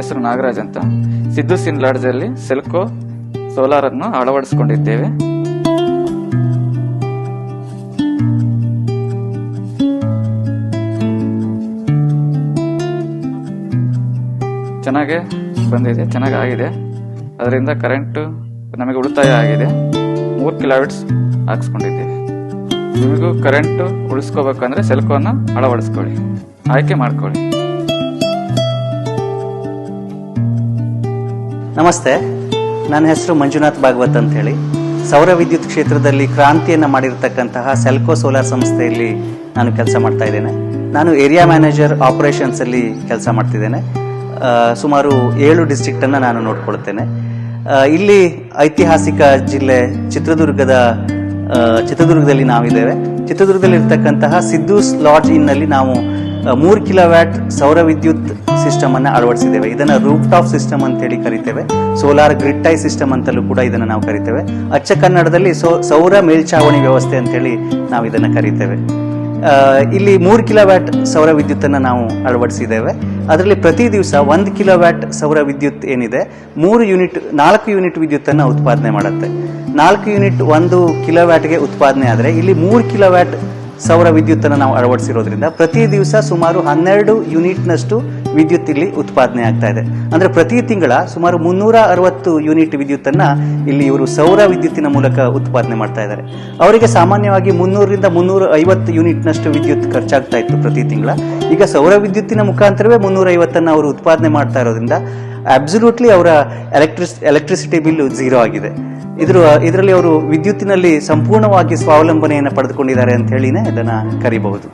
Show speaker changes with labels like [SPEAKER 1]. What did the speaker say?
[SPEAKER 1] ಹೆಸರು ನಾಗರಾಜ್ ಅಂತ. ಸಿದ್ದು ಸಿನ್ ಲಾಡ್ಜಲ್ಲಿ Selco solar ಅನ್ನು ಅಳವಡಿಸಿಕೊಂಡಿದ್ದೇವೆ. ಚೆನ್ನಾಗೆ ಬಂದಿದೆ, ಚೆನ್ನಾಗಿ ಆಗಿದೆ. ಅದರಿಂದ ಕರೆಂಟ್ ನಮಗೆ ಉಳಿತಾಯ ಆಗಿದೆ. ಮೂರು ಕಿಲೋಮೀಟರ್ಸ್ ಹಾಕ್ಸ್ಕೊಂಡಿದ್ದೀವಿ. ನಿಮಗೂ ಕರೆಂಟು ಉಳಿಸ್ಕೋಬೇಕಂದ್ರೆ ಸೆಲ್ಕೋನ ಅಳವಡಿಸ್ಕೊಳ್ಳಿ. ಆಯ್ಕೆ ಮಾಡ್ಕೊಳ್ಳಿ.
[SPEAKER 2] ನಮಸ್ತೆ. ನನ್ನ ಹೆಸರು ಮಂಜುನಾಥ್ ಭಾಗವತ್ ಅಂತ ಹೇಳಿ ಸೌರ ವಿದ್ಯುತ್ ಕ್ಷೇತ್ರದಲ್ಲಿ ಕ್ರಾಂತಿಯನ್ನು ಮಾಡಿರ್ತಕ್ಕಂತಹ ಸೆಲ್ಕೋ ಸೋಲಾರ್ ಸಂಸ್ಥೆಯಲ್ಲಿ ನಾನು ಕೆಲಸ ಮಾಡ್ತಾ ಇದ್ದೇನೆ. ನಾನು ಏರಿಯಾ ಮ್ಯಾನೇಜರ್ ಆಪರೇಷನ್ಸ್ ಅಲ್ಲಿ ಕೆಲಸ ಮಾಡ್ತಿದ್ದೇನೆ. ಸುಮಾರು ಏಳು ಡಿಸ್ಟ್ರಿಕ್ಟ್ ಅನ್ನ ನಾನು ನೋಡ್ಕೊಳ್ತೇನೆ. ಇಲ್ಲಿ ಐತಿಹಾಸಿಕ ಜಿಲ್ಲೆ ಚಿತ್ರದುರ್ಗದ ಚಿತ್ರದುರ್ಗದಲ್ಲಿ ನಾವಿದ್ದೇವೆ. ಚಿತ್ರದುರ್ಗದಲ್ಲಿ ಇರ್ತಕ್ಕಂತಹ ಸಿದ್ದೂಸ್ ಲಾಡ್ಜ್ ಇನ್ನಲ್ಲಿ ನಾವು ಮೂರು ಕಿಲೋವ್ಯಾಟ್ ಸೌರ ವಿದ್ಯುತ್ ಸಿಸ್ಟಮ್ ಅನ್ನ ಅಳವಡಿಸಿದ್ದೇವೆ. ಇದನ್ನ ರೂಫ್ ಟಾಪ್ ಸಿಸ್ಟಮ್ ಅಂತ ಹೇಳಿ ಕರಿತೇವೆ. ಸೋಲಾರ್ ಗ್ರಿಡ್ ಟೈ ಸಿಸ್ಟಮ್ ಅಂತಲೂ ಕೂಡ ಇದನ್ನ ನಾವು ಕರಿತೇವೆ. ಅಚ್ಚ ಕನ್ನಡದಲ್ಲಿ ಸೌರ ಮೇಲ್ಛಾವಣಿ ವ್ಯವಸ್ಥೆ ಅಂತ ಹೇಳಿ ನಾವು ಇದನ್ನ ಕರಿತೇವೆ. ಇಲ್ಲಿ ಮೂರು ಕಿಲೋವ್ಯಾಟ್ ಸೌರ ವಿದ್ಯುತ್ತನ್ನು ನಾವು ಅಳವಡಿಸಿದ್ದೇವೆ. ಅದರಲ್ಲಿ ಪ್ರತಿ ದಿವಸ ಒಂದು ಕಿಲೋವ್ಯಾಟ್ ಸೌರ ವಿದ್ಯುತ್ ಏನಿದೆ, ಮೂರು ಯೂನಿಟ್, ನಾಲ್ಕು ಯೂನಿಟ್ ವಿದ್ಯುತ್ತನ್ನು ಉತ್ಪಾದನೆ ಮಾಡುತ್ತೆ. ನಾಲ್ಕು ಯೂನಿಟ್ ಒಂದು ಕಿಲೋವ್ಯಾಟ್ಗೆ ಉತ್ಪಾದನೆ ಆದರೆ ಇಲ್ಲಿ ಮೂರು ಕಿಲೋವ್ಯಾಟ್ ಸೌರ ವಿದ್ಯುತ್ತನ್ನು ನಾವು ಅಳವಡಿಸಿರೋದ್ರಿಂದ ಪ್ರತಿ ದಿವಸ ಸುಮಾರು ಹನ್ನೆರಡು ಯೂನಿಟ್ನಷ್ಟು ವಿದ್ಯುತ್ ಇಲ್ಲಿ ಉತ್ಪಾದನೆ ಆಗ್ತಾ ಇದೆ. ಅಂದ್ರೆ ಪ್ರತಿ ತಿಂಗಳ ಸುಮಾರು ಮುನ್ನೂರ ಅರವತ್ತು ಯೂನಿಟ್ ವಿದ್ಯುತ್ತನ್ನ ಇಲ್ಲಿ ಇವರು ಸೌರ ವಿದ್ಯುತ್ತಿನ ಮೂಲಕ ಉತ್ಪಾದನೆ ಮಾಡ್ತಾ ಇದ್ದಾರೆ. ಅವರಿಗೆ ಸಾಮಾನ್ಯವಾಗಿ ಮುನ್ನೂರರಿಂದ ಮುನ್ನೂರ ಐವತ್ತು ಯೂನಿಟ್ನಷ್ಟು ವಿದ್ಯುತ್ ಖರ್ಚಾಗ್ತಾ ಇತ್ತು ಪ್ರತಿ ತಿಂಗಳ. ಈಗ ಸೌರ ವಿದ್ಯುತ್ತಿನ ಮುಖಾಂತರವೇ ಮುನ್ನೂರ ಐವತ್ತನ್ನು ಅವರು ಉತ್ಪಾದನೆ ಮಾಡ್ತಾ ಇರೋದ್ರಿಂದ ಅಬ್ಸಲ್ಯೂಟ್ಲಿ ಅವರ ಎಲೆಕ್ಟ್ರಿಸ್ ಎಲೆಕ್ಟ್ರಿಸಿಟಿ ಬಿಲ್ ಝೀರೋ ಆಗಿದೆ. ಇದ್ರ ಇದರಲ್ಲಿ ಅವರು ವಿದ್ಯುತ್ತಿನಲ್ಲಿ ಸಂಪೂರ್ಣವಾಗಿ ಸ್ವಾವಲಂಬನೆಯನ್ನು ಪಡೆದುಕೊಂಡಿದ್ದಾರೆ ಅಂತ ಹೇಳಿನೇ ಅದನ್ನ ಕರಿಬಹುದು.